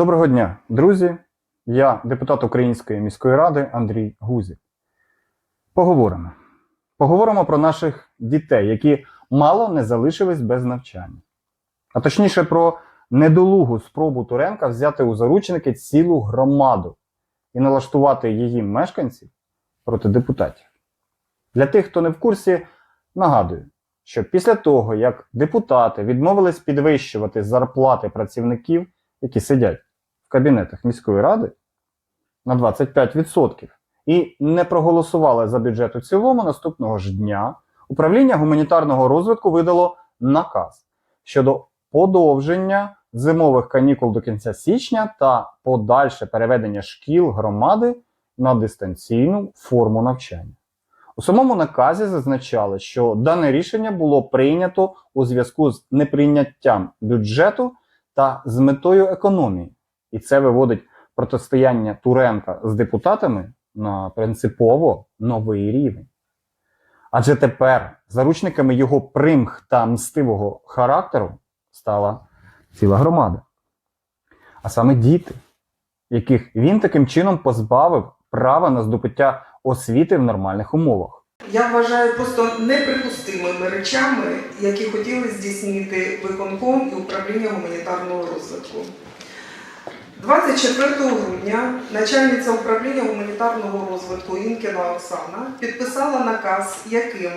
Доброго дня, друзі! Я депутат Української міської ради Андрій Гузів. Поговоримо. Поговоримо про наших дітей, які мало не залишились без навчання. А точніше про недолугу спробу Туренка взяти у заручники цілу громаду і налаштувати її мешканців проти депутатів. Для тих, хто не в курсі, нагадую, що після того, як депутати відмовились підвищувати зарплати працівників, які сидять в кабінетах міської ради на 25% і не проголосували за бюджет у цілому наступного ж дня, управління гуманітарного розвитку видало наказ щодо подовження зимових канікул до кінця січня та подальше переведення шкіл громади на дистанційну форму навчання. У самому наказі зазначали, що дане рішення було прийнято у зв'язку з неприйняттям бюджету та з метою економії. І це виводить протистояння Туренка з депутатами на принципово новий рівень. Адже тепер заручниками його примх та мстивого характеру стала ціла громада. А саме діти, яких він таким чином позбавив права на здобуття освіти в нормальних умовах. Я вважаю просто неприпустимими речами, які хотіли здійснити виконком і управління гуманітарного розвитку. 24 грудня начальниця управління гуманітарного розвитку Інкіна Оксана підписала наказ, яким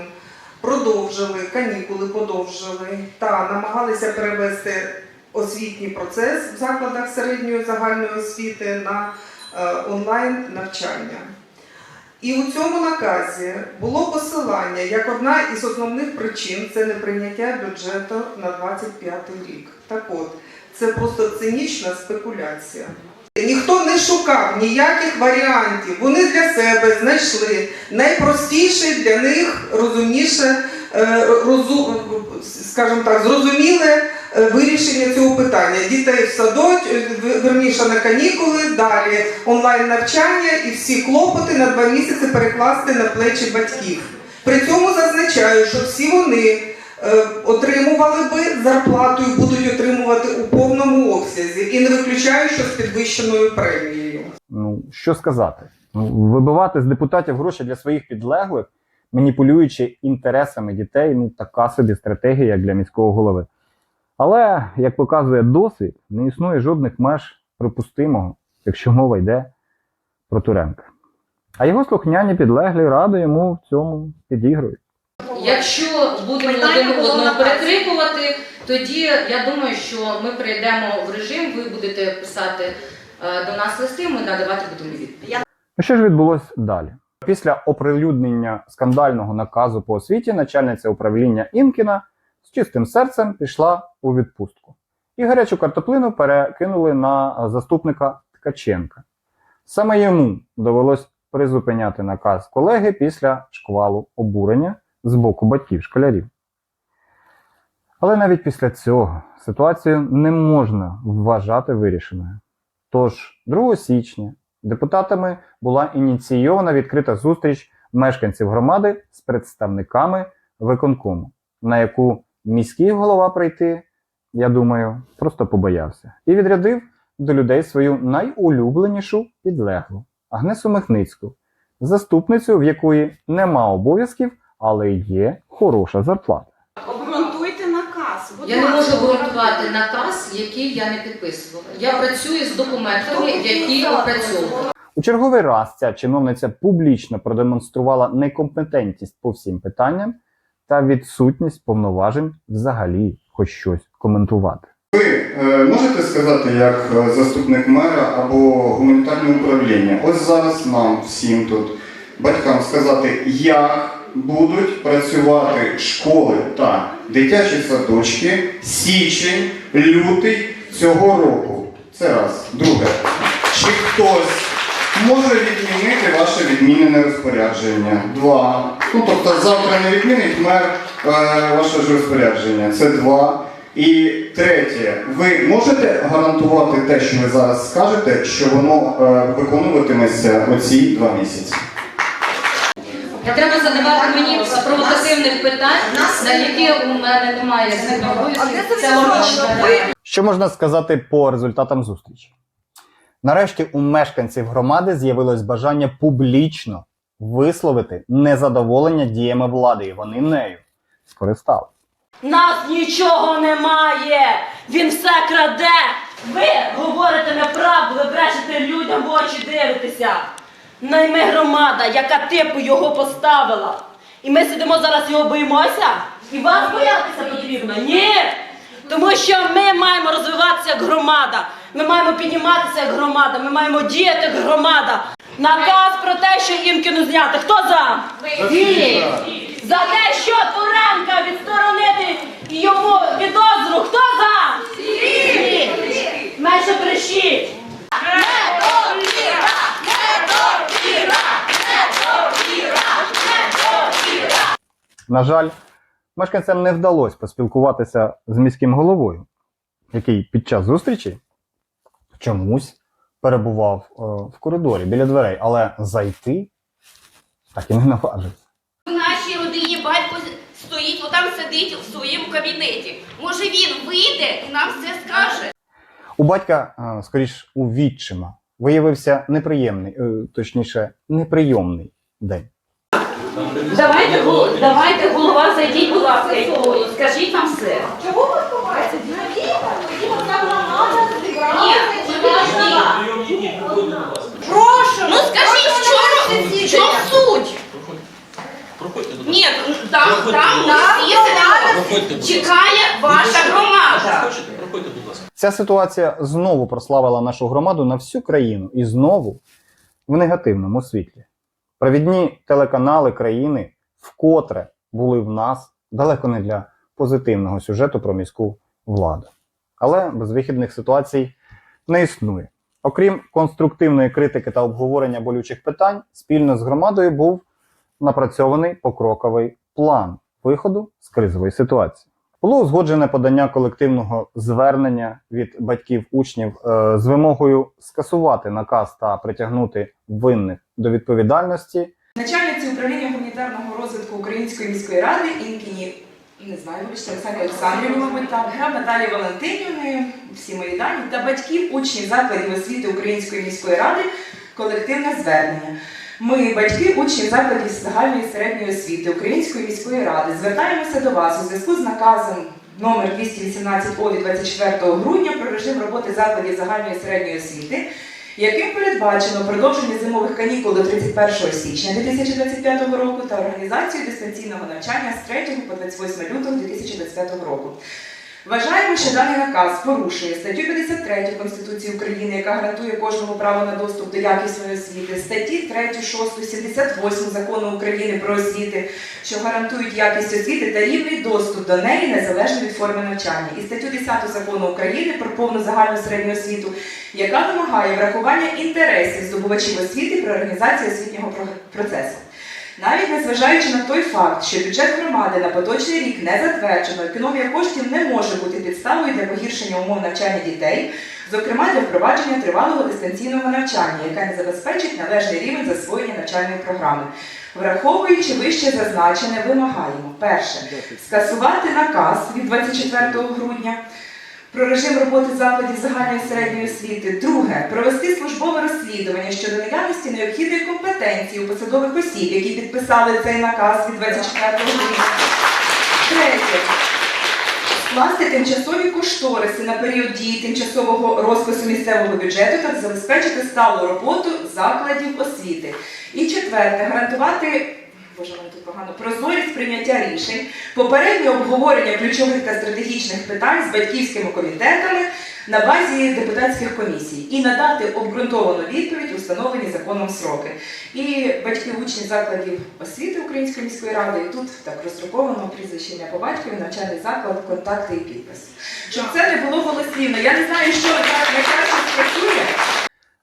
продовжили канікули, подовжили та намагалися перевести освітній процес в закладах середньої загальної освіти на е, онлайн навчання. І у цьому наказі було посилання як одна із основних причин це неприйняття бюджету на 25 рік. Так от, це просто цинічна спекуляція. Ніхто не шукав ніяких варіантів. Вони для себе знайшли найпростіше для них розумніше, е, розу, скажімо так, зрозуміле вирішення цього питання. Дітей в садок, е, верніше на канікули, далі онлайн навчання і всі клопоти на два місяці перекласти на плечі батьків. При цьому зазначаю, що всі вони е, отримували би зарплату і будуть отримувати у повному обсязі, і не виключаю, що з підвищеною премією. Ну, що сказати? Ну, вибивати з депутатів гроші для своїх підлеглих, маніпулюючи інтересами дітей, ну така собі стратегія для міського голови. Але, як показує досвід, не існує жодних меж припустимого, якщо мова йде про Туренка. А його слухняні підлеглі ради йому в цьому підігрують. Якщо будемо один одного перекрикувати, тоді я думаю, що ми перейдемо в режим, ви будете писати е, до нас листи, ми надавати будемо відповідь. Ну, Що ж відбулося далі? Після оприлюднення скандального наказу по освіті начальниця управління Інкіна чистим серцем пішла у відпустку. І гарячу картоплину перекинули на заступника Ткаченка. Саме йому довелось призупиняти наказ колеги після шквалу обурення з боку батьків школярів. Але навіть після цього ситуацію не можна вважати вирішеною. Тож 2 січня депутатами була ініційована відкрита зустріч мешканців громади з представниками виконкому, на яку міський голова прийти, я думаю, просто побоявся, і відрядив до людей свою найулюбленішу підлеглу Агнесу Михницьку, заступницю, в якої нема обов'язків, але є хороша зарплата. Обґрунтуйте наказ. Будь Я не можу обґрунтувати наказ, який я не підписувала. Я працюю з документами, які опрацьовую. У черговий раз ця чиновниця публічно продемонструвала некомпетентність по всім питанням та відсутність повноважень взагалі хоч щось коментувати. Ви е, можете сказати, як е, заступник мера або гуманітарне управління, ось зараз нам всім тут, батькам сказати, як будуть працювати школи та дитячі садочки січень, лютий цього року. Це раз. Друге. Чи хтось може відмінити ваше відмінене розпорядження? Два. Ну тобто завтра не відмінить мер е, ваше ж розпорядження. Це два. І третє, ви можете гарантувати те, що ви зараз скажете, що воно е, виконуватиметься оці два місяці? Не треба задавати мені провокативних питань, на які у мене немає обов'язків. Що можна сказати по результатам зустрічі? Нарешті у мешканців громади з'явилось бажання публічно висловити незадоволення діями влади, і вони нею скористали. Нас нічого немає! Він все краде! Ви говорите неправду, ви брешете людям в очі дивитеся. Найми громада, яка типу його поставила. І ми сидимо зараз його боїмося? І вас боятися потрібно? Ні! Тому що ми маємо розвиватися як громада. Ми маємо підніматися як громада, ми маємо діяти як громада. Наказ про те, що Імкіну зняти. Хто за? Ні. За те, що Туренка відсторонити йому підозру. Хто за? Ні. Менше брешіть. На жаль, мешканцям не вдалося поспілкуватися з міським головою, який під час зустрічі чомусь перебував е, в коридорі біля дверей, але зайти так і не наважився. В нашій родині батько стоїть, отам сидить в своєму кабінеті. Може він вийде і нам все скаже. У батька, е, скоріш, у відчима виявився неприємний, е, точніше, неприйомний день. Давайте, давайте, голова, зайдіть, будь ласка, і скажіть нам все. Чого ви ховаєтеся? Ні, Прошу, ну скажіть, в чому, в чому суть? Проходьте, будь ласка. Ні, там, там всі сидимо. Проходьте, будь ласка. Чекає ваша громада. Хочете? Проходьте, будь ласка. Ця ситуація знову прославила нашу громаду на всю країну і знову в негативному світлі. Провідні телеканали країни вкотре були в нас далеко не для позитивного сюжету про міську владу. Але безвихідних ситуацій не існує. Окрім конструктивної критики та обговорення болючих питань, спільно з громадою був напрацьований покроковий план виходу з кризової ситуації. Було узгоджене подання колективного звернення від батьків учнів е, з вимогою скасувати наказ та притягнути винних до відповідальності. Начальниці управління гуманітарного розвитку Української міської ради Інкіні, не знаю, вибачте, Оксані Олександрівні, мабуть, так, грав Наталі Валентинівни, всі мої дані, та батьків учнів закладів освіти Української міської ради колективне звернення. Ми, батьки учнів закладів загальної середньої освіти Української міської ради, звертаємося до вас у зв'язку з наказом номер 218 О від 24 грудня про режим роботи закладів загальної середньої освіти яким передбачено продовження зимових канікул до 31 січня 2025 року та організацію дистанційного навчання з 3 по 28 лютого 2025 року. Вважаємо, що даний наказ порушує статтю 53 Конституції України, яка гарантує кожному право на доступ до якісної освіти, статті 3, 6, 78 Закону України про освіти, що гарантують якість освіти та рівний доступ до неї незалежно від форми навчання, і статтю 10 Закону України про повну загальну середню освіту, яка вимагає врахування інтересів здобувачів освіти при організації освітнього про- процесу. Навіть незважаючи на той факт, що бюджет громади на поточний рік не затверджено, економія коштів не може бути підставою для погіршення умов навчання дітей, зокрема для впровадження тривалого дистанційного навчання, яке не забезпечить належний рівень засвоєння навчальної програми. Враховуючи вище зазначене, вимагаємо перше скасувати наказ від 24 грудня про режим роботи закладів загальної середньої освіти. Друге, провести службове розслідування щодо наявності необхідної компетенції у посадових осіб, які підписали цей наказ від 24 грудня. Третє. Скласти тимчасові кошториси на період дії тимчасового розпису місцевого бюджету та забезпечити сталу роботу закладів освіти. І четверте, гарантувати боже, мене тут погано прозорість прийняття рішень, попереднє обговорення ключових та стратегічних питань з батьківськими комітетами на базі депутатських комісій і надати обґрунтовану відповідь у встановлені законом сроки. І батьки учні закладів освіти Української міської ради, і тут так роздруковано прізвище по батькові, навчальний заклад, контакти і підпис. Щоб це не було голослівно. Я не знаю, що так найкраще спрацює.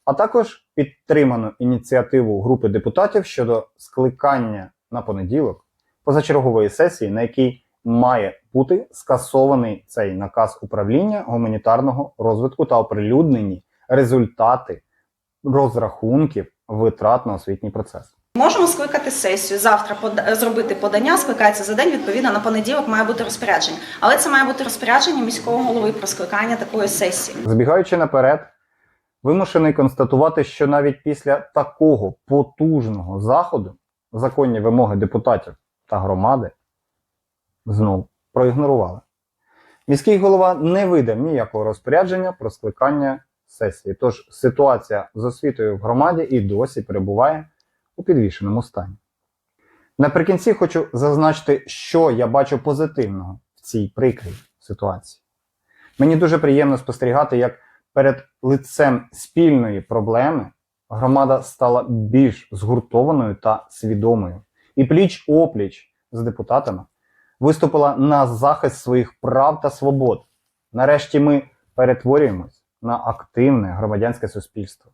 А також підтримано ініціативу групи депутатів щодо скликання на понеділок позачергової сесії, на якій має бути скасований цей наказ управління гуманітарного розвитку та оприлюднені результати розрахунків витрат на освітній процес. Можемо скликати сесію завтра, пода- зробити подання, скликається за день. Відповідно, на понеділок має бути розпорядження. Але це має бути розпорядження міського голови про скликання такої сесії. Збігаючи наперед, вимушений констатувати, що навіть після такого потужного заходу законні вимоги депутатів та громади знов проігнорували. Міський голова не видав ніякого розпорядження про скликання сесії. Тож ситуація з освітою в громаді і досі перебуває у підвішеному стані. Наприкінці хочу зазначити, що я бачу позитивного в цій прикрій ситуації. Мені дуже приємно спостерігати, як перед лицем спільної проблеми громада стала більш згуртованою та свідомою і пліч опліч з депутатами виступила на захист своїх прав та свобод. Нарешті ми перетворюємось на активне громадянське суспільство,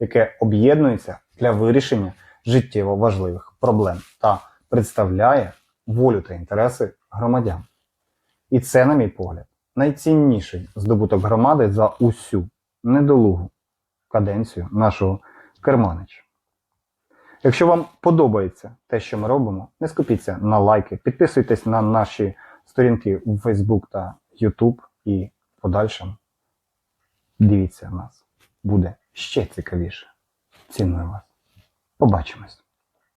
яке об'єднується для вирішення життєво важливих проблем та представляє волю та інтереси громадян. І це, на мій погляд, найцінніший здобуток громади за усю недолугу каденцію нашого керманича. Якщо вам подобається те, що ми робимо, не скупіться на лайки, підписуйтесь на наші сторінки в Facebook та YouTube і в подальшому дивіться нас. Буде ще цікавіше. Ціную вас. Побачимось.